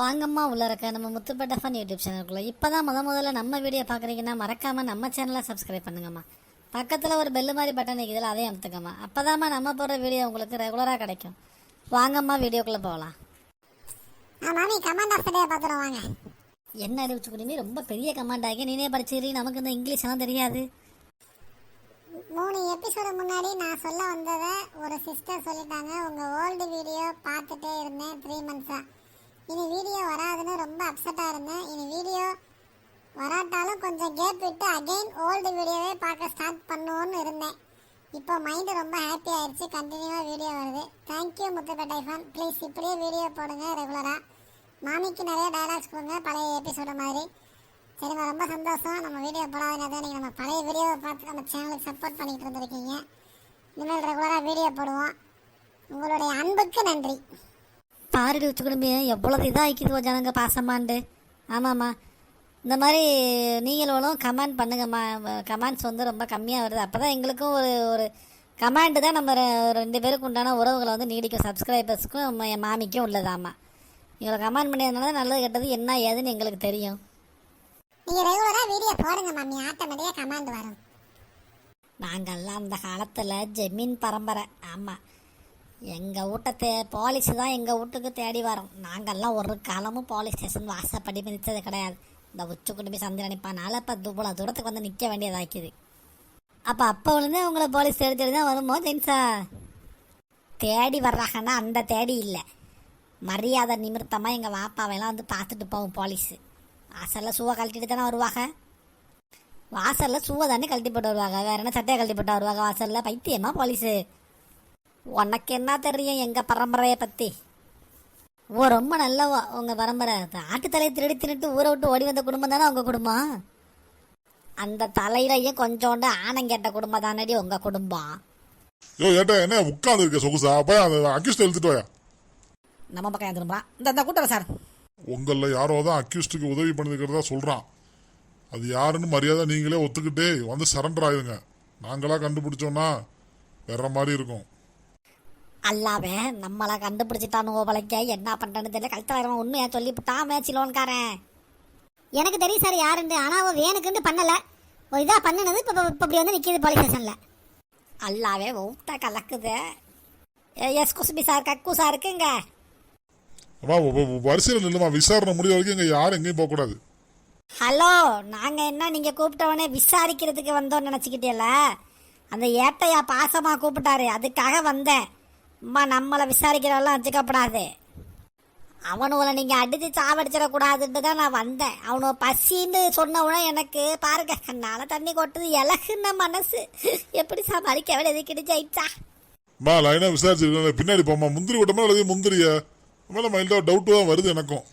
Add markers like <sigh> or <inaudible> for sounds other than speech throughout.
வாங்கம்மா உள்ள இருக்க நம்ம முத்துப்பேட்டை ஃபன் யூடியூப் சேனலுக்குள்ள. இப்போ தான் முத முதல்ல நம்ம வீடியோ பார்க்குறீங்கன்னா மறக்காம நம்ம சேனலை சப்ஸ்கிரைப் பண்ணுங்கம்மா. பக்கத்தில் ஒரு பெல்லு மாதிரி பட்டன் இருக்குதுல அதையும் அமுத்துக்கம்மா. அப்போதாம்மா நம்ம போடுற வீடியோ உங்களுக்கு ரெகுலராக கிடைக்கும். வாங்கம்மா வீடியோக்குள்ளே போகலாம். என்ன அறிவிச்சு குடிமி ரொம்ப பெரிய கமாண்ட் ஆகி நீனே படிச்சிரு நமக்கு இந்த இங்கிலீஷ் எல்லாம் தெரியாது. மூணு எபிசோடு முன்னாடி நான் சொல்ல வந்ததை ஒரு சிஸ்டர் சொல்லிட்டாங்க. உங்கள் ஓல்டு வீடியோ பார்த்துட்டே இருந்தேன் த்ரீ மந்த்ஸாக இனி வீடியோ வராதுன்னு ரொம்ப அப்செட்டாக இருந்தேன். இனி வீடியோ வராட்டாலும் கொஞ்சம் கேப் விட்டு அகைன் ஓல்டு வீடியோவே பார்க்க ஸ்டார்ட் பண்ணுவோன்னு இருந்தேன். இப்போ மைண்டு ரொம்ப ஹாப்பி ஆயிடுச்சு கண்டினியூவாக வீடியோ வருது. Thank you Muthupettai fun please இப்படியே வீடியோ போடுங்க ரெகுலராக மாமிக்கு நிறைய டைலாக்ஸ் கொடுங்க. பழைய எபிசோட மாதிரி. சரிம்மா ரொம்ப சந்தோஷம். நம்ம வீடியோ போடாதனால நீங்கள் நம்ம பழைய வீடியோவை பார்த்து நம்ம சேனலுக்கு சப்போர்ட் பண்ணிட்டு இருந்திருக்கீங்க. இனிமேல் ரெகுலராக வீடியோ போடுவோம். உங்களுடைய அன்புக்கு நன்றி. பாருடி வச்சு குடும்பி எவ்வளவு இதாகிக்குது ஜனங்க பாசமாண்டு. ஆமாம்மா. இந்த மாதிரி நீங்களும் கமெண்ட் பண்ணுங்கம்மா. கமெண்ட்ஸ் வந்து ரொம்ப கம்மியாக வருது. அப்போ தான் எங்களுக்கும் ஒரு ஒரு கமெண்ட் தான் நம்ம ரெண்டு பேருக்கு உண்டான உறவுகளை வந்து நீடிக்கும். சப்ஸ்கிரைபர்ஸுக்கும் என் மாமிக்கும் உள்ளதாம்மா. இவங்களை கமெண்ட் பண்ணியதுனால தான் நல்லது கெட்டது என்ன ஏதுன்னு எங்களுக்கு தெரியும். நீங்கள் ரெகுலராக வீடியோ போடுங்க மாமி ஆட்டோமேட்டிக்காக கமாண்ட் வரும். நாங்கள்லாம் அந்த காலத்தில் ஜெமீன் பரம்பரை. ஆமாம் எங்கள் வீட்டத்தை போலீஸ் தான் எங்கள் வீட்டுக்கு தேடி வரோம். நாங்கள்லாம் ஒரு காலமும் போலீஸ் ஸ்டேஷன் வாசப்படி மிதித்தது கிடையாது. இந்த உச்சி குடும்பி சந்திரனிப்பானால இப்போ இவ்வளோ தூரத்துக்கு வந்து நிற்க வேண்டியதாக்கிது. அப்போ அப்போ விழுந்து உங்களை போலீஸ் தேடி தேடி தான் வருமோ ஜென்ஸா தேடி வர்றாங்கன்னா அந்த தேடி இல்லை. மரியாதை நிமித்தமாக எங்கள் வாப்பாவையெல்லாம் வந்து பார்த்துட்டு போவோம் போலீஸு வாசலில் சூவை கழட்டிட்டு தானே வருவாங்க. வாசலில் சூவை தானே கழட்டி போட்டு வருவாங்க. வேற என்ன சட்டையை கழட்டி போட்டு வருவாங்க வாசல்ல? பைத்தியமா போலீஸு உனக்கு என்ன தெரியும் எங்க பரம்பரையை பத்தி. ஓ ரொம்ப நல்லவா. உங்க பரம்பரை. ஆட்டு தலையை திருடி தின்னுட்டு ஊரை விட்டு ஓடி வந்த குடும்பம் தானே உங்க குடும்பம்? அந்த தலையிலையும் கொஞ்சோண்டு ஆணம் கேட்ட குடும்பம் தானடி உங்க குடும்பம். யோ ஏட்டா என்ன உட்கார்ந்து இருக்க சொகுசா? போய் அந்த அக்யூஸ்ட் எழுத்துட்டு வாயா. நம்ம பக்கம் திரும்பா இந்த இந்த கூட்டுற சார். உங்களில் யாரோ தான் அக்யூஸ்டுக்கு உதவி பண்ணிருக்கிறதா சொல்றான். அது யாருன்னு மரியாதை நீங்களே ஒத்துக்கிட்டு வந்து சரண்டர் ஆயிருங்க நாங்களா கண்டுபிடிச்சோம்னா வேற மாதிரி இருக்கும். அல்லாவே நம்மளை கண்டுபிடிச்சிட்டானுவோ பழைக்க என்ன பண்றேன்னு தெரியல. கழுத்தாயிரம் உண்மையா சொல்லிவிட்டான் மேய்ச்சிலோன்காரன் எனக்கு தெரியும் சார் யாருன்னு ஆனால் அவள் வேணுக்குன்னு பண்ணலை. இதாக பண்ணினது இப்போ இப்போ இப்படி வந்து நிற்கிது போலீஸ் ஸ்டேஷனில் அல்லாவே ஊத்த கலக்குது. எஸ் குசுபி சார் கக்கு சார் இருக்குங்க. அம்மா வ- வ- வரிசையில் நில்லுமா? விசாரணை முடிய வரைக்கும் இங்க யாரும் எங்கேயும் போகக்கூடாது ஹலோ நாங்க என்ன நீங்க கூப்பிட்டவனே விசாரிக்கிறதுக்கு வந்தோம்னு நினைச்சுக்கிட்டேல அந்த ஏட்டையா பாசமா கூப்பிட்டாரு. அதுக்காக வந்தேன். அம்மா நம்மளை விசாரிக்கிறவெல்லாம் வச்சுக்கப்படாது அவனுங்களை நீங்க அடிச்சு சாவடிச்சிடக்கூடாதுன்னு தான் நான் வந்தேன். அவனு பசின்னு சொன்ன உடனே எனக்கு பாருங்க கண்ணால தண்ணி கொட்டுது இலகுன மனசு. எப்படி சமாளிக்க வேண்டியது? கிடைச்சாயிடுச்சா அம்மா லைனா விசாரிச்சிருக்கேன்? பின்னாடி போம்மா முந்திரி விட்டமா அல்லது முந்திரிய? மேலே மைல்டா டவுட்டு தான் வருது எனக்கும்.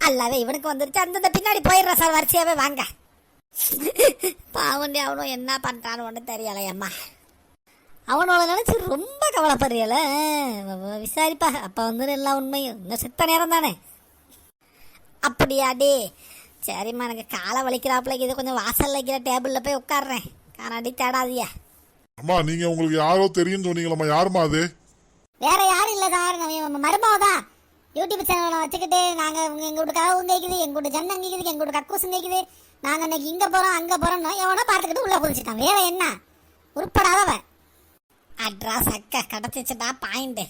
அல்லவே இவனுக்கு வந்துருச்சு. அந்த பின்னாடி போயிடுற சார் வரிசையாவே வாங்க. பாவண்டி அவனும் என்ன பண்றான்னு ஒன்றும் தெரியலையம்மா. அவனோட நினைச்சு ரொம்ப கவலைப்படுறியல விசாரிப்பா. அப்ப வந்து எல்லா உண்மையும். இன்னும் சித்த நேரம் தானே? அப்படியாடி சரிம்மா எனக்கு காலை வலிக்கிறாப்புல இது கொஞ்சம் வாசல்ல வைக்கிற டேபிள்ல போய் உட்காடுறேன் காணாடி தேடாதியா அம்மா நீங்க உங்களுக்கு யாரோ தெரியும்னு சொன்னீங்களம்மா. யாரும்மா அது? வேற யாரும் இல்லை சார். மருமாவை தான். யூடியூப் சேனலை வச்சுக்கிட்டு நாங்கள் எங்கள் வீட்டு கதவும் கேட்குது எங்கள் வீட்டு ஜன்னம் கேட்குது எங்கள் வீட்டு கக்கூசும் கேட்குது நாங்கள் இன்னைக்கு இங்கே போகிறோம் அங்கே போகிறோம்னா எவனோ பார்த்துக்கிட்டு உள்ளே குதிச்சிட்டான். வேற என்ன? உருப்படாதவன். அட்ரா சக்க கடத்திச்சுட்டா பாயிண்ட்.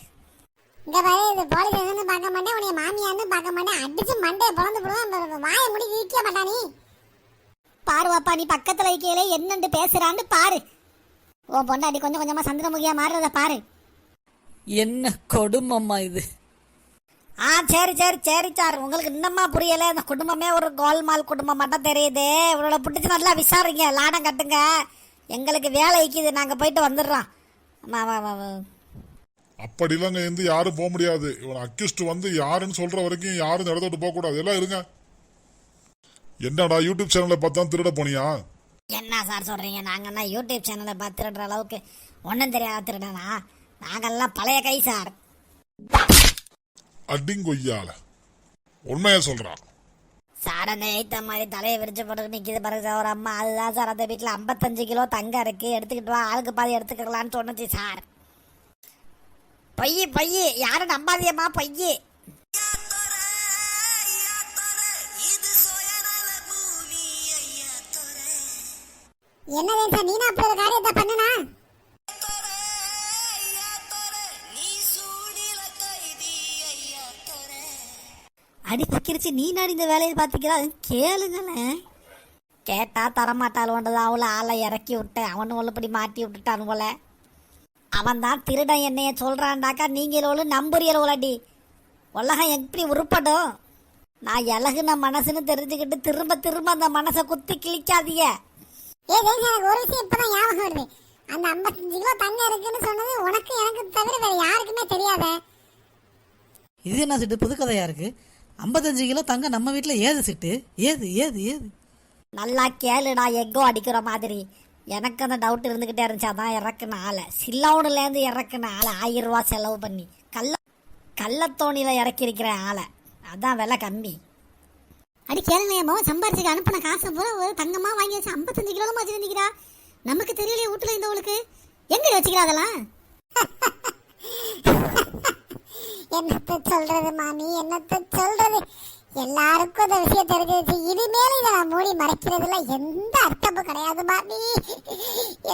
இங்க பாரு இது போலீஸ் என்னன்னு பார்க்க மாட்டேன் உன்னை மாமியான்னு பார்க்க மாட்டேன். அடிச்சு மண்டையை பிறந்து போடுவோம் வாயை முடி வீட்டிய மாட்டானி பாருவாப்பா நீ பக்கத்துல இருக்கையிலே என்னண்டு பேசுறான்னு பாரு. உன் பொண்டாட்டி கொஞ்சம் கொஞ்சமா சந்திரமுகியா மாறுறத பாரு. என்ன கொடுமம்மா இது? ஆ சரி சரி சரி சார். உங்களுக்கு இன்னமா புரியல? இந்த குடும்பமே ஒரு கோல்மால் குடும்பம் மட்டும் தெரியுது. இவரோட பிடிச்சி நல்லா விசாரிங்க லாடம் கட்டுங்க. எங்களுக்கு வேலை இக்குது நாங்க போயிட்டு வந்துடுறோம். அப்படிலாம் இருந்து யாரும் போக முடியாது. இவன் அக்யூஸ்ட் வந்து யாருன்னு சொல்ற வரைக்கும் யாரும் இந்த இடத்த போக கூடாது. எல்லாம் இருங்க. என்னடா யூடியூப் சேனலை பார்த்தா திருட போனியா? என்ன சார் சொல்றீங்க? நாங்கன்னா யூடியூப் சேனலை பார்த்து திருடுற அளவுக்கு ஒன்றும் தெரியாத திருடனா? நாங்கெல்லாம் பழைய கை சார் அடிங்கொய்யால. உண்மையா சொல்றான். சார் அந்த மாதிரி தலையை விரிச்சு போட்டு நிற்கிது பாருங்க சார். ஒரு அம்மா அதுதான் சார். அந்த வீட்டில் ஐம்பத்தஞ்சு கிலோ தங்கம் இருக்குது எடுத்துக்கிட்டு வா ஆளுக்கு பாதி எடுத்துக்கலான்னு சொன்னச்சு சார். பொய் பொய் யாரும் நம்பாதியம்மா பொய் என்னதே சார் நீனா அப்படி ஒரு காரியத்தை பண்ணுனா? அடி பக்கிரிச்சு நீ நாடி இந்த வேலையை பார்த்துக்கிறா கேளுங்களேன் கேட்டா தரமாட்டாளுன்றது அவளை ஆளை இறக்கி விட்டேன் அவனு உள்ளபடி மாட்டி விட்டுட்டான் போல. அவன் தான் திருடன் என்னைய சொல்றான்டாக்கா. நீங்களோடு நம்புறீங்களோடி உலகம் எப்படி உருப்படும் நான் இலகுன மனசுன்னு தெரிஞ்சுக்கிட்டு திரும்ப திரும்ப அந்த மனசை குத்தி கிழிக்காதீங்க. ஏ தேசா எனக்கு ஒரு விஷயம் இப்பதான் ஞாபகம் வருது. அந்த 55 கிலோ தங்கம் இருக்குன்னு சொன்னது உனக்கு எனக்கு தவிர வேற யாருக்குமே தெரியாதே. இது என்ன சிட்டு? புதுக்கதையா இருக்கு? ஐம்பத்தஞ்சு கிலோ தங்க நம்ம வீட்டில் ஏது சிட்டு? ஏது ஏது ஏது? நல்லா கேளுடா எக்கோ அடிக்கிற மாதிரி. எனக்கு அந்த டவுட் இருந்துக்கிட்டே இருந்துச்சு. அதான் இறக்குன ஆளை. சில்லவுனுலேருந்து இறக்குன ஆளை. ஆயிரம் ரூபா செலவு பண்ணி. கள்ள கள்ளத்தோணியில் இறக்கியிருக்கிற ஆளை. அதான் விலை கம்மி. அடி கேளுங்க மகன் சம்பாரிச்சுக்கு அனுப்பின காசை பூரா ஒரு தங்கமா வாங்கி வச்சு ஐம்பத்தஞ்சு கிலோமா வச்சிருந்தீங்களா நமக்கு தெரியலையே வீட்டுல இருந்தவளுக்கு எங்க வச்சுக்கிறா அதெல்லாம்? <laughs> என்னத்த சொல்றது மாமி? என்னத்த சொல்றது? எல்லாருக்கும் இந்த விஷயம் தெரிஞ்சிருச்சு. இனிமேல் இதை நான் மூடி மறைக்கிறதுல எந்த அர்த்தமும் கிடையாது மாமி.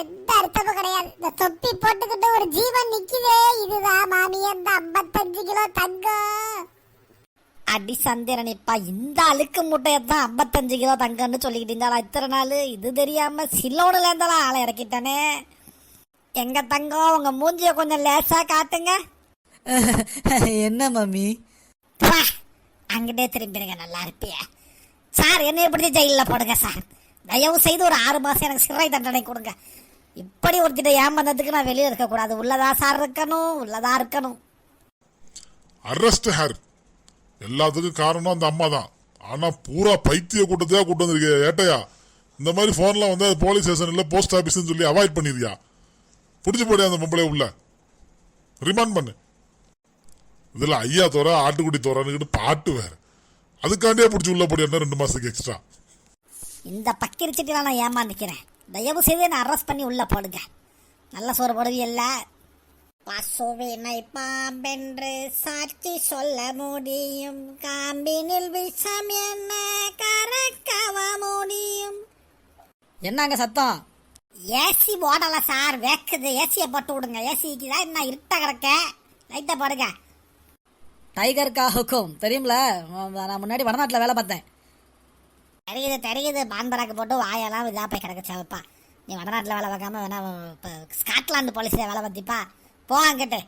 எந்த அர்த்தமும் கிடையாது. இந்த தொப்பி போட்டுக்கிட்டு ஒரு ஜீவன் நிக்குதே. இதுதான் மாமி அந்த ஐம்பத்தஞ்சு கிலோ தங்கம். அடி சந்திரனிப்பா இந்த அழுக்கு முட்டையை தான் ஐம்பத்தஞ்சு கிலோ தங்கன்னு சொல்லிக்கிட்டு இருந்தாலும் இத்தனை நாள்? இது தெரியாம சில்லோடுல இருந்தாலும் ஆளை இறக்கிட்டானே. எங்க தங்கம் உங்க மூஞ்சிய கொஞ்சம் லேசா காட்டுங்க. <laughs> என்ன மம்மி? வா, அங்கிட்டே திரும்பிடுங்க நல்லா இருப்பிய. சார் என்னைய பிடிச்சி ஜெயிலில் போடுங்க சார். தயவு செய்து ஒரு ஆறு மாசம் எனக்கு சிறை தண்டனை கொடுங்க. இப்படி ஒருத்திட்ட ஏமாந்ததுக்கு நான் வெளியே இருக்கக்கூடாது உள்ளதா சார் இருக்கணும் உள்ளதா இருக்கணும். அரெஸ்ட் ஹேர் எல்லாத்துக்கும் காரணம் அந்த அம்மா தான். ஆனா பூரா பைத்திய கூட்டத்தையா கூட்டு வந்திருக்கிய ஏட்டையா? இந்த மாதிரி போன்லாம் வந்து போலீஸ் ஸ்டேஷன் இல்ல போஸ்ட் ஆபீஸ்னு சொல்லி அவாய்ட் பண்ணிருக்கியா? பிடிச்சு போடியா அந்த பொம்பளை உள்ள. ரிமாண்ட் பண்ணு. இதுல ஐயா தோற ஆட்டுக்குட்டி தோறன்னு பாட்டு வேற. அதுக்காண்டியே பிடிச்சி உள்ள போடியா ரெண்டு மாசத்துக்கு எக்ஸ்ட்ரா இந்த பக்கிரிச்சிட்டிலாம் நான் ஏமாந்துக்கிறேன். தயவு செய்து என்னை அரெஸ்ட் பண்ணி உள்ள போடுங்க. நல்ல சோறு போடுவீல்ல? பசுவினை பாம்பென்று சாட்சி சொல்ல முடியும். காம்பினில் விஷம் என்ன கறக்கவ முடியும்? என்னங்க சத்தம்? ஏசி ஓடல சார் வேக்குது. ஏசியை போட்டு விடுங்க. ஏசிக்கு தான் என்ன இருட்ட கிடக்க? லைட்டை போடுங்க. டைகர் கா ஹுக்கும் தெரியும்ல? நான் முன்னாடி வடநாட்டில் வேலை பார்த்தேன். தெரியுது தெரியுது. பான்பராக்கு போட்டு வாயெல்லாம் இதாக போய் கிடக்க சேவப்பா. நீ வடநாட்டில் வேலை பார்க்காம வேணா இப்போ ஸ்காட்லாந்து போலீஸில் வேலை பார்த்திப்பா. போ அங்கிட்டு.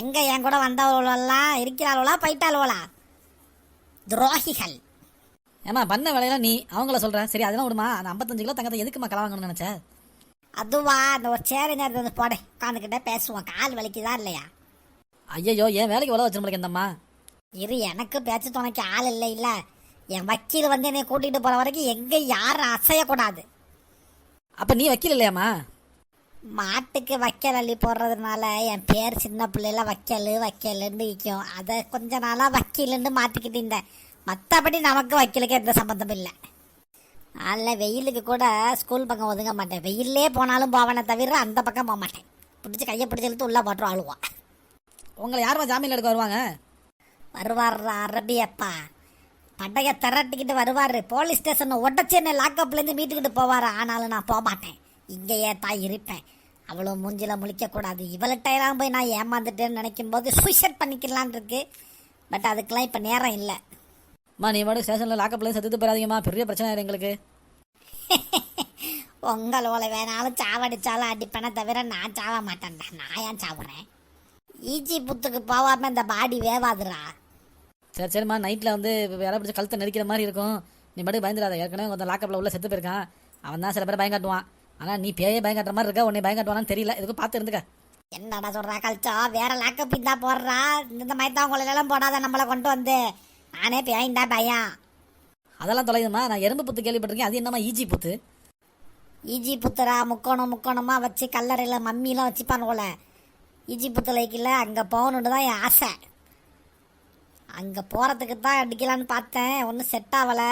எங்கே என் கூட வந்தவர்களெல்லாம் இருக்கிறாளோலா போயிட்டாளோலா? துரோகிகள். ஏமா பண்ண வேலையெல்லாம் நீ அவங்கள சொல்கிறேன் சரி அதெல்லாம் விடுமா? அந்த ஐம்பத்தஞ்சு கிலோ தங்கத்தை எதுக்குமா கலவாங்கணும்னு நினச்சேன் அதுவா அந்த ஒரு சேரி நேரத்தை வந்து போடு. உட்காந்துக்கிட்டே பேசுவோம். கால் வலிக்குதா இல்லையா? ஐயோ என் வேலைக்கு உழவு வச்சிருக்க இந்த அம்மா? இரு எனக்கு பேச்சு துணைக்கு ஆள் இல்லை இல்லை. என் வக்கீல் வந்து என்னை கூட்டிகிட்டு போகிற வரைக்கும் எங்கே யாரும் அசையக்கூடாது. அப்போ நீ வக்கீல் இல்லையாம்மா? மாட்டுக்கு வைக்கல் அள்ளி போடுறதுனால என் பேர் சின்ன பிள்ளைல வைக்கல் வைக்கலுன்னு விற்கும் அதை கொஞ்ச நாளாக வக்கீலுன்னு மாற்றிக்கிட்டு இருந்தேன். மற்றபடி நமக்கு வக்கீலுக்கு எந்த சம்மந்தம் இல்லை. அதில் வெயிலுக்கு கூட ஸ்கூல் பக்கம் ஒதுங்க மாட்டேன். வெயிலே போனாலும் போவனே தவிர அந்த பக்கம் போக மாட்டேன். பிடிச்சி கையை பிடிச்சி இழுத்து உள்ளே போட்டுரும் அழுவான் உங்களை யாருமா ஜாமீன் எடுக்க வருவாங்க? வருவார் அரபியப்பா. பட்டைய திரட்டிக்கிட்டு வருவார். போலீஸ் ஸ்டேஷன் உடச்சி என்னை லாக்கப்லேருந்து மீட்டுக்கிட்டு போவார். ஆனாலும் நான் போக மாட்டேன் இங்கேயே தான் இருப்பேன். அவ்வளோ மூஞ்சில முழிக்கக்கூடாது. இவள்கிட்டலாம் போய் நான் ஏமாந்துட்டேன்னு நினைக்கும் போது சூசைட் பண்ணிக்கலான் இருக்கு பட் அதுக்கெல்லாம் இப்போ நேரம் இல்லை. அம்மா நீ மட்டும் ஸ்டேஷனில் லாக்கப்லேயும் செத்துட்டு போயிடாதீங்கம்மா. பெரிய பிரச்சனை எங்களுக்கு. <laughs> உங்களோட வேணாலும் சாவடிச்சாலும் அடிப்பேனே தவிர நான் சாவ மாட்டேன்டா. நான் ஏன் சாவுறேன்? ஈஜி புத்துக்கு போகாம இந்த பாடி வேவாதுடா. சரி சரிம்மா நைட்டில் வந்து வேலை பிடிச்ச கழுத்தை நெரிக்கிற மாதிரி இருக்கும். நீ மட்டும் பயந்துடாத. ஏற்கனவே கொஞ்சம் லாக்கப்பில் உள்ள செத்து போயிருக்கான். அவன் தான் சில பேர் பயம் காட்டுவான் ஆனால் நீ பேயே பயம் காட்டுற மாதிரி இருக்க உன்னை பயம் காட்டுவானான்னு தெரியல. இதுக்கு பார்த்து இருந்துக்க. என்னடா சொல்றா கழிச்சா? வேற லாக்கப் இருந்தா போடுறா. இந்த மாதிரி தான் உங்களை எல்லாம் போடாத நம்மளை கொண்டு வந்து. நானே பேயின்டா பயம் அதெல்லாம் தொலையுதுமா நான் எறும்பு புத்து கேள்விப்பட்டிருக்கேன். அது என்னம்மா ஈஜி புத்து? ஈஜி புத்துரா முக்கோணம் முக்கோணமா வச்சு கல்லறையில் மம்மிலாம் வச்சுப்பானுவோல ஈஜி புத்து லைக்கில் அங்கே போகணுன்னு தான் என் ஆசை. அங்கே போகிறதுக்கு தான் அடிக்கலான்னு பார்த்தேன். ஒன்றும் செட் ஆகலை.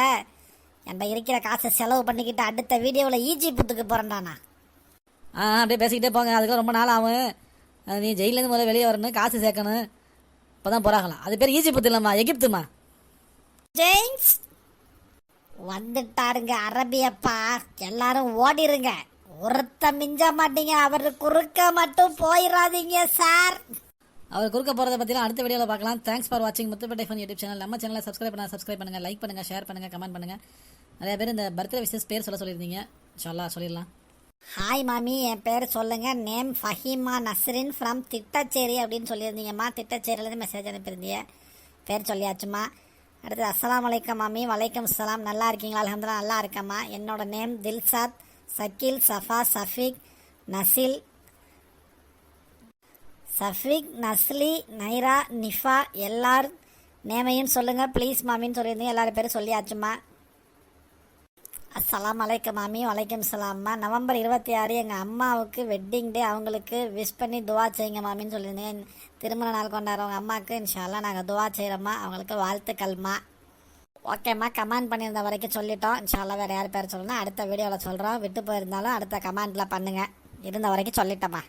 என்கிட்ட இருக்கிற காசை செலவு பண்ணிக்கிட்டு அடுத்த வீடியோவில் ஈஜி புத்துக்கு போகிறேன்டா நான் ஆ அப்படியே பேசிக்கிட்டே போங்க. அதுக்கு ரொம்ப நாள் ஆகும். நீ ஜெயிலேருந்து முதல்ல வெளியே வரணும் காசு சேர்க்கணும். இப்போ தான் போகிறாங்களாம் அது பேர் ஈஜி புத்து இல்லைம்மா எகிப்துமா? ஜெயின்ஸ் வந்துட்டாருங்க அரபியப்பா. எல்லாரும் ஓடிருங்க. ஒருத்த மிஞ்ச மாட்டீங்க அவர் குறுக்க மட்டும் போயிடாதீங்க சார். அவர் குறுக்க போகிறத பற்றிலாம் அடுத்த வீடியோவில் பார்க்கலாம். தேங்க்ஸ் ஃபார் வாட்சிங் முத்துப்பேட்டை ஃபன் யூடியூப் சேனல் நம்ம சேனலை சப்ஸ்கிரைப் பண்ண சப்ஸ்கிரைப் பண்ணுங்கள் லைக் பண்ணுங்கள் ஷேர் பண்ணுங்கள் கமெண்ட் பண்ணுங்கள் நிறைய பேர் இந்த பர்த்டே விஷஸ் பேர் சொல்ல சொல்லியிருந்தீங்க. சொல்லா சொல்லிடலாம். ஹாய் மாமி. என் பேர் சொல்லுங்க. நேம் ஃபஹீமா நஸ்ரின் ஃப்ரம் திட்டச்சேரி அப்படின்னு சொல்லியிருந்தீங்கம்மா. திட்டச்சேரியிலேருந்து மெசேஜ் அனுப்பியிருந்தீங்க. பேர் சொல்லியாச்சுமா அடுத்து அஸ்ஸலாமு அலைக்கம் மாமி. வலைக்கம் சலாம் நல்லா இருக்கீங்களா? அல்ஹம்துலில்லாஹ் நல்லா இருக்கம்மா. என்னோட நேம் தில்சாத். சக்கில் சஃபா சஃபிக் நசில். சஃபிக் நஸ்லி நைரா நிஃபா எல்லார் நேமையும் சொல்லுங்கள் ப்ளீஸ் மாமின்னு சொல்லியிருந்தீங்க. எல்லாரும் பேரும் சொல்லியாச்சுமா அஸ்ஸலாம் அலைக்கம் மாமி. வலைக்கம் சலாம்மா. நவம்பர் இருபத்தி ஆறு எங்கள் அம்மாவுக்கு வெட்டிங் டே அவங்களுக்கு விஷ் பண்ணி துவா செய்யுங்க மாமின்னு சொல்லியிருந்தேன் திருமண நாள் கொண்டாடுறவங்க அம்மாவுக்கு இன்ஷால்லாம் நாங்கள் துவா செய்கிறோம்மா அவங்களுக்கு வாழ்த்துக்கள்மா. ஓகேம்மா கமெண்ட் பண்ணியிருந்த வரைக்கும் சொல்லிட்டோம். இன்ஷால்லாம் வேறு யார் பேர் சொல்லணும் அடுத்த வீடியோவில் சொல்கிறோம் விட்டு போயிருந்தாலும் அடுத்த கமெண்ட்டில் பண்ணுங்கள் இருந்த வரைக்கும் சொல்லிட்டோம்மா.